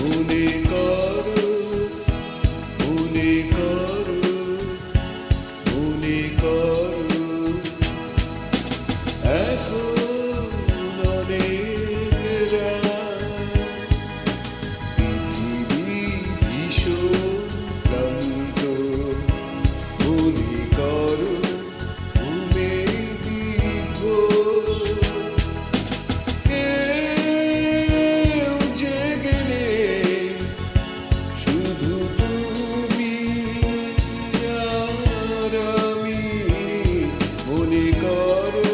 Único choro.